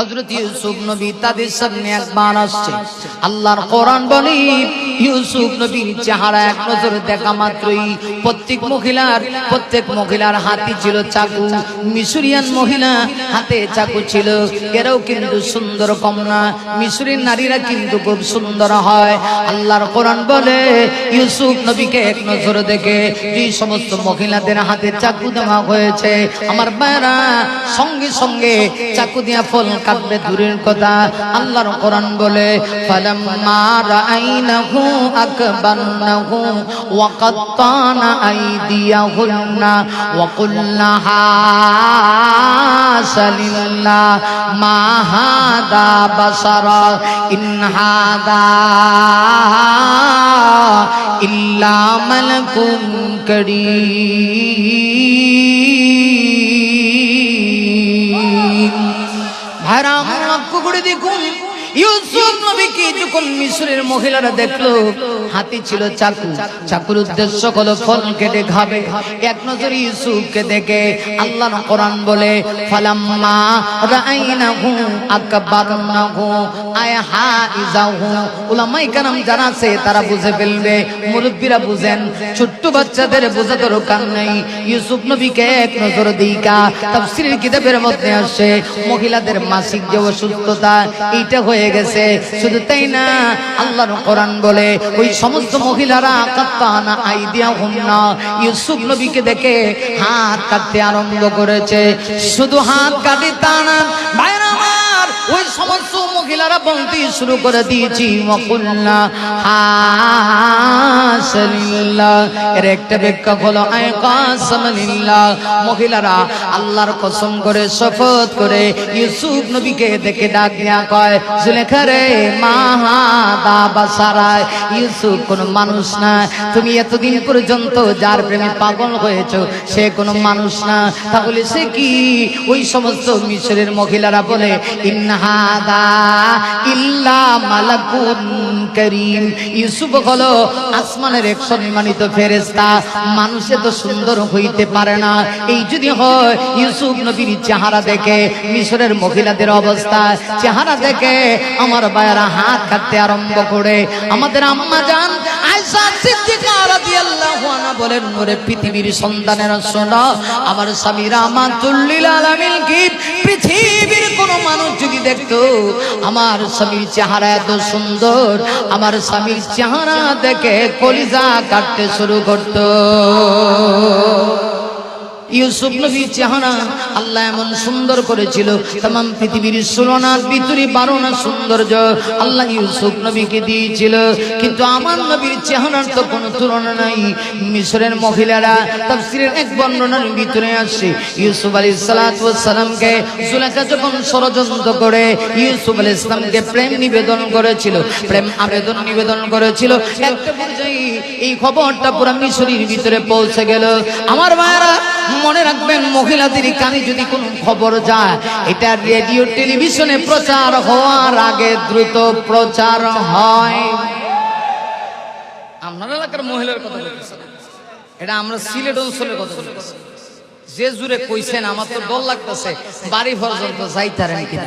হজরত ইউসুফ নবী তাদের সামনে একবার আসছে। আল্লাহর কোরআন বলি, ইউসুফ নবীর চেহারা এক নজর দেখা মাত্রই প্রত্যেক মহিলার প্রত্যেক মহিলার হাতে ছিল চাকু, মিশরিয়ান মহিলা হাতে চাকু ছিল। এরাও কিন্তু সুন্দর কম না মিশরের নারীরা কিন্তু খুব সুন্দর হয়। আল্লাহর কোরআন বলে, ইউসুফ নবীকে এক নজর দেখে যে সমস্ত মহিলাদের হাতে চাকু দেওয়া হয়েছে। আমার বায়রা সঙ্গে সঙ্গে চাকু দিয়া ফল কাটবে দূরের কথা। আল্লাহর কোরআন বলে, ফালাম্মা রাআইনাহু আকবারনাহু ওয়া কাত্তানা আইদিয়াহুন্না ওয়া কুলনা হাসালিল্লাহ মা হাদা ইল্লা মালাকুম করিম। ভাইরা আমার করে দেখুন ইউসুফ নবীকে যখন মিশরের মহিলারা দেখল হাতি ছিল চাকু। চাকুর উদ্দেশ্য হলো ফল কেটে খাবে। এক নজরে ইউসুফকে দেখে আল্লাহ কোরআন বলে, ফালাম্মা রাআইনাহু আকবারনাহু আয়হা ইজাহু উলামায়ে কেরাম যারা আছে, তারা বুঝে ফেলবে, মুরব্বীরা বুঝেন, ছোট্ট বাচ্চাদের বোঝা দরকার নেই। ইউসুফ নবীকে এক নজর দিকা তাফসীরের কিতাবের মধ্যে আসে, মহিলাদের মাসিক যে অসুস্থতা, এইটা হয়ে গেছে। শুধু তাই না, আল্লাহর কোরআন বলে, ওই সমস্ত মহিলারা কাত্তানা আইদিয়া হুমনা ইউসুফ নবীকে দেখে হাত কাটতে আরম্ভ করেছে। শুধু হাত কাটি তা না ওই সমস্ত মহিলারা বলতে শুরু করে দিয়েছি মকুল্লা। হাসালিল্লাহ এর একটা ব্যাখ্যা হলো মহিলারা আল্লাহর কসম করে, শপথ করে ইউসুফ নবীকে দেখে ডাক কয়, জুলেখা রে মাহাদা বাসারায় ইউসুফ কোনো মানুষ না। তুমি এতদিন পর্যন্ত যার প্রেমে পাগল হয়েছো, সে কোনো মানুষ না। তাহলে সে কি? ওই সমস্ত মিশরের মহিলারা বলে ইনহাদা ইল্লা মালাকুন করিম। ইউসুফ হলো আসমানের এক সম্মানিত ফেরেশতা, মানুষে তো সুন্দর হইতে পারে না। এই যদি হয়, ইউসুফ নবীর চেহারা দেখে, মিশরের মহিলাদের অবস্থা, চেহারা দেখে আমার বায়রা হাত কাটতে আরম্ভ করে। আমাদের আম্মা জান আয়েশা সিদ্দিকা রাদিয়াল্লাহু আনহা বলেন, ওরে পৃথিবীর সন্তানেরা শোনো, আমার স্বামী রামাতুল্লিল আলামিন কি? পৃথিবীর কোন মানুষ দেখতো আমার স্বামীর চেহারা এত সুন্দর আমার স্বামীর চেহারা দেখে কলিজা কাটতে শুরু করতো। ইউসুফ নবীর চেহারা আল্লাহ এমন সুন্দর করেছিল। তাম পৃথিবীর সুরনার ভিতরে বারোনা সৌন্দর্য আল্লাহ ইউসুফ নবীকে দিয়েছিল। কিন্তু আমার নবীর চেহারার তো কোনো তুলনা নাই। মিশরের মহিলারা তাফসিরের এক বর্ণনার ভিতরে আসে। ইউসুফ আলী সালামকে জুলেখা যখন ষড়যন্ত্র করে, ইউসুফ আলী ইসলামকে প্রেম নিবেদন করেছিল। প্রেম আবেদন নিবেদন করেছিল। একটা পর্যায়ে এই খবরটা পুরো মিশরের ভিতরে পৌঁছে গেল। আমার মায়েরা মনে রাখবেন, মহিলাদের কানে যদি কোনো খবর যায়, এটা রেডিও টেলিভিশনে প্রচার হওয়ার আগে দ্রুত প্রচার হয়। আপনার এলাকার মহিলার কথা এটা আমরা সিলেট অঞ্চলের কথা বলতেছি। যে জুড়ে কইছেন, আমার তো ডর লাগতেছে, বাড়ি পর্যন্ত যাইতারেন কিনা।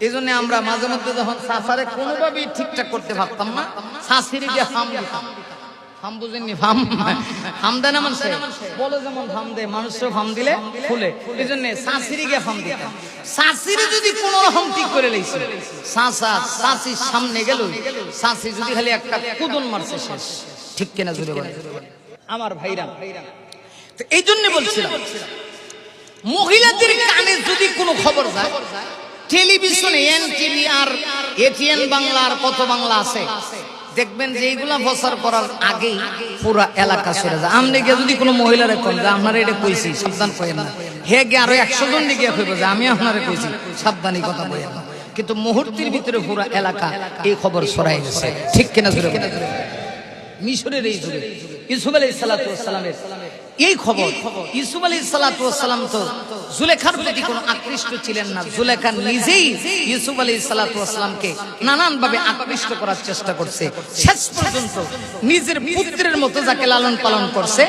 এই জন্য আমরা মাঝে মধ্যে যখন সাসারে কোনোভাবেই ঠিকঠাক করতে পারতাম না দিয়ে ফাম দিতাম। ফাম দিলে এই জন্য ঠিক করে সামনে যদি খালি একটা মারছে ঠিক কিনা জুড়ে আমার ভাইরা। এই জন্য বলছিলাম, মহিলাদের কানে যদি কোনো খবর যায় টেলিভিশনে এন টিভি আর এটিএন বাংলা আর কত বাংলা আছে। দেখবেন যে এইগুলা প্রচার করার আগেই পুরা এলাকা সরে যায়। আমনে গিয়ে যদি কোনো মহিলারে কম যে আপনারা এটা কইছি সাবধান কইেন না। হে গিয়ে আরও একশো জন গিয়ে কইব যে আমি আপনারে কইছি সাবধানী কথা কইেন না কিন্তু মুহূর্তের ভিতরে পুরো এলাকা এই খবর ছড়াই গেছে ঠিক কিনা মিশরের এই যুগে ইসুফ আলাই সালামের এই খবর ইসুফ আলাই সালাম তো জুলেখার প্রতি কোনো আকৃষ্ট ছিলেন না। জুলেখা নিজেই ইসুফ আলাই সালামকে নানান ভাবে আকৃষ্ট করার চেষ্টা করছে। শেষ পর্যন্ত নিজের পুত্রের মতো যাকে লালন পালন করছে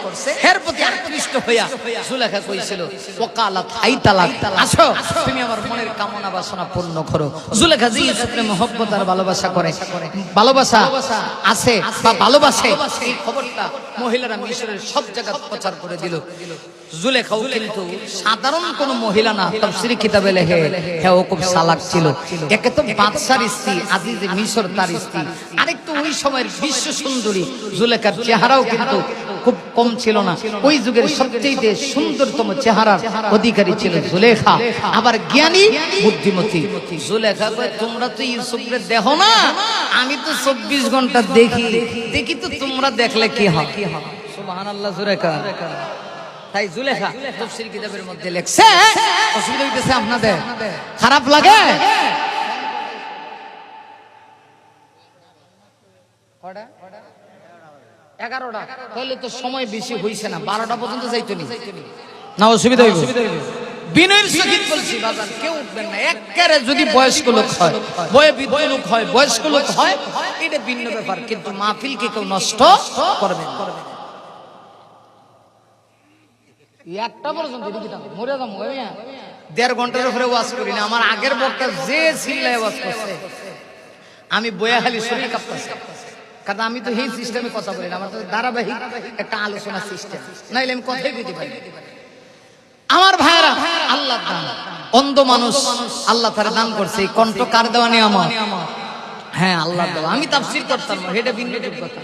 এর প্রতি আকৃষ্ট হইয়া জুলেখা কইছিল, ওকালাত হাই তালাক, আসো, তুমি আমার মনের কামনা বাসনা পূর্ণ করো। জুলেখা যে ইসুফের মহব্বত আর ভালোবাসা করে, ভালোবাসা আছে বা ভালোবাসে, এই খবরটা মহিলারা মিশরের সব জায়গা প্রচার করে দিল। সুন্দরতম চেহারার অধিকারী ছিল জুলেখা। আবার জ্ঞানী, বুদ্ধিমতী। জুলেখা তোমরা তো ইউসুফরে দেখো না? আমি তো চব্বিশ ঘণ্টা দেখি। দেখি তো তোমরা দেখলে কি হয়? সুবহানাল্লাহ তাই জুলেখা তফসির কিতাবের মধ্যে লেখছে। অসুবিধা হইতেছে আপনাদের। খারাপ লাগে? এগারোটা। তাহলে তো সময় বেশি হইছে না। বারোটা পর্যন্ত যাইতো নি। না অসুবিধা হইব। বিনয়ের সহিত বলছি বাজার কেউ উঠবেন না। একেবারে যদি বয়স্ক লোক হয় বয়ে বৃদ্ধ লোক হয় বয়স্ক লোক হয় এটা ভিন্ন ব্যাপার। কিন্তু মাহফিলকে কেউ নষ্ট করবে না? দেড় ঘণ্টার উপরে ওয়াজ করি না, আমার আগের বক্তা যে চিল্লায় ওয়াজ করছে, আমি বয়া খালি শরীর কাঁপতেছে। কারণ আমি তো এই সিস্টেমে কথা বলি না, আমার তো ধারাবাহিক একটা আলোচনা সিস্টেম নাইলে আমি কথাই বুঝতে পারি আমার ভাইরা আল্লাহ অন্ধ মানুষ, আল্লাহ তারা দান করছে কণ্ঠ কার দেওয়া নিয়ে আমার হ্যাঁ আল্লাহ দেওয়া। আমি তাফসির করতাম এটা ভিন্ন যোগ্যতা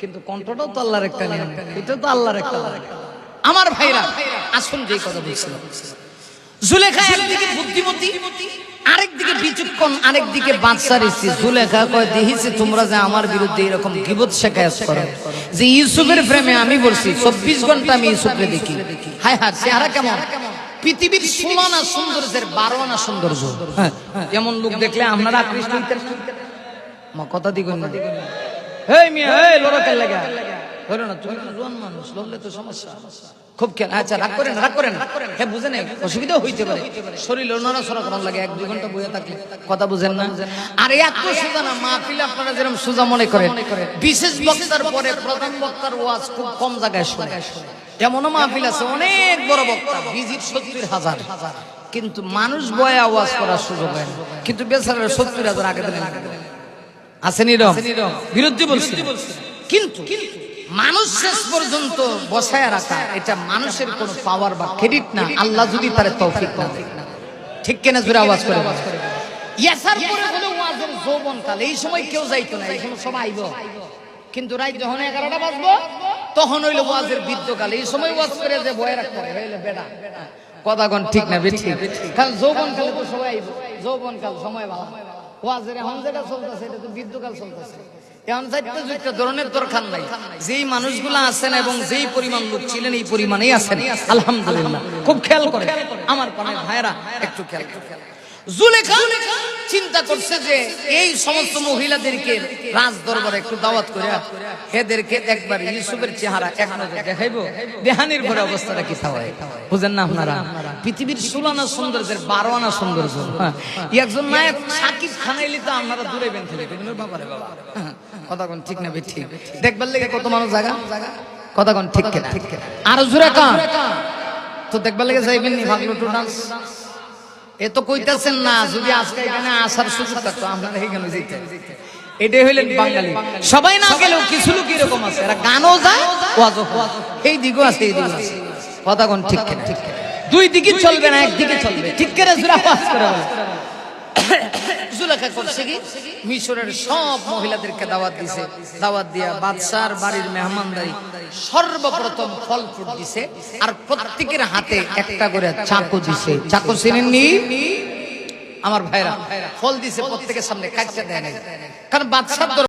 কিন্তু কণ্ঠটাও তো আল্লাহর একটা নিয়ম এটা তো আল্লাহর একটা আমার ভাইরা আসুন যে কথা বলছিলাম। জুলেখা একদিকে বুদ্ধিমতী আরেকদিকে বিচক্ষণ আরেকদিকে বাদশার স্ত্রী। জুলেখা কয় দেখিছি তোমরা যে আমার বিরুদ্ধে এরকম গিবত যে ইউসুফের প্রেমে আমি বলছি চব্বিশ ঘণ্টা আমি ইউসুফকে দেখি। হায় হায় চেহারা কেমন? পৃথিবীর ষোলো সৌন্দর্যের বারো আনা সৌন্দর্য। হ্যাঁ, যেমন লোক দেখলে আপনারা আকৃষ্ট কথা দিগুন না। এই মিয়া লড়কের লাগা। ধরো না তুমি তো জোয়ান মানুষ লড়লে তো সমস্যা। খুব খেয়াল আচ্ছা রাগ করেন রাগ করেন। হ্যাঁ বুঝে নেই? অসুবিধাও হইতে পারে। শরীর নড়াচড়া করার লাগে এক দুই ঘণ্টা বইয়ে থাকলে। কথা বুঝেন না? আর এত সোজা না মাহফিলে আপনারা যেরকম সোজা মনে করেন বিশেষ বক্তার পরে প্রধান বক্তার ওয়াজ খুব কম জায়গায় শোনে এমনও মাহফিল আছে অনেক বড় বক্তা ভিজিট সত্তর হাজার। কিন্তু মানুষ বয়ে আওয়াজ করার সুযোগ হয় না। কিন্তু বেচারা সত্তর হাজার আগে দিলেন। আসেনি রম বিরুদ্ধে বলছি। কিন্তু মানুষ শেষ পর্যন্ত বসায় রাখা, এটা মানুষের কোন পাওয়ার বা ক্রেডিট না। আল্লাহ যদি তার তৌফিক না ঠিক কেনা জোরে আওয়াজ করে ইয়াসার পরে হলো ওয়াজের এই সময় কেউ যাইতো না, এই সময় সবাই কিন্তু রাত যখন এগারোটা বাজবো, তখন হইল ওয়াজের বৃদ্ধকাল এই সময় ওয়াজ করে যে বয়ে রাখতে হয় হইলে বেড়া কথা কোন ঠিক না, বেঠিক। কারণ যৌবন কালে তো সবাই আইব। যৌবন কাল, সময় ভালো ওয়াজের এখন যেটা চলতেছে, এটা তো বৃদ্ধকাল চলতেছে। এখন এবং যেই পরিমাণ ছিলেন, এই চিন্তা করছে যে এই সমস্ত মহিলাদেরকে রাজ দরবারে একটু দাওয়াত করে এদেরকে একবার ইউসুফের চেহারা এক দেখাইবো। দেহানির ভরে অবস্থাটা কি বুঝেন না আপনারা? পৃথিবীর ষোলানা সৌন্দর্যের বারো আনা সৌন্দর্য। হ্যাঁ। একজন নায়ক সাকিব খানাইলি তো আপনারা দূরে বাবারে বাবা। কথা কোন ঠিক না ঠিক দেখবার লেগে কত মানুষ জায়গা কথা কোন? ঠিক কেনা? আরও জোরে কান। তো দেখবার লেগে যাইবেন নি ভাগলো টু ডান্স এ তো কইতাছেন না যদি আজকে এখানে আসার সুযোগ থাকতো আপনারা এখানে যেতেন এটাই হইলেন বাঙালি। সবাই না গেলেও কিছু লোক এরকম আছে। এরা গানও যায় ওয়াজও এই দিকও আছে এই দিকও আছে। কথা কোন ঠিক কিনা? দুই দিকে চলবে না একদিকে চলবে। ঠিক করে জোরা পাস করে বলে জুলেখা করছে কি? মিশরের সব মহিলাদেরকে দাওয়াত দিছে। দাওয়াত দিয়া বাদশার বাড়ির মেহমানদারি সর্বপ্রথম ফল ফ্রুট দিছে আর প্রত্যেকের হাতে একটা করে চাকু দিছে। চাকু চিনেননি? আমার ভাইরা, ফল দিছে প্রত্যেকের সামনে, কাটতে দেয় নাই। কারণ বাদশার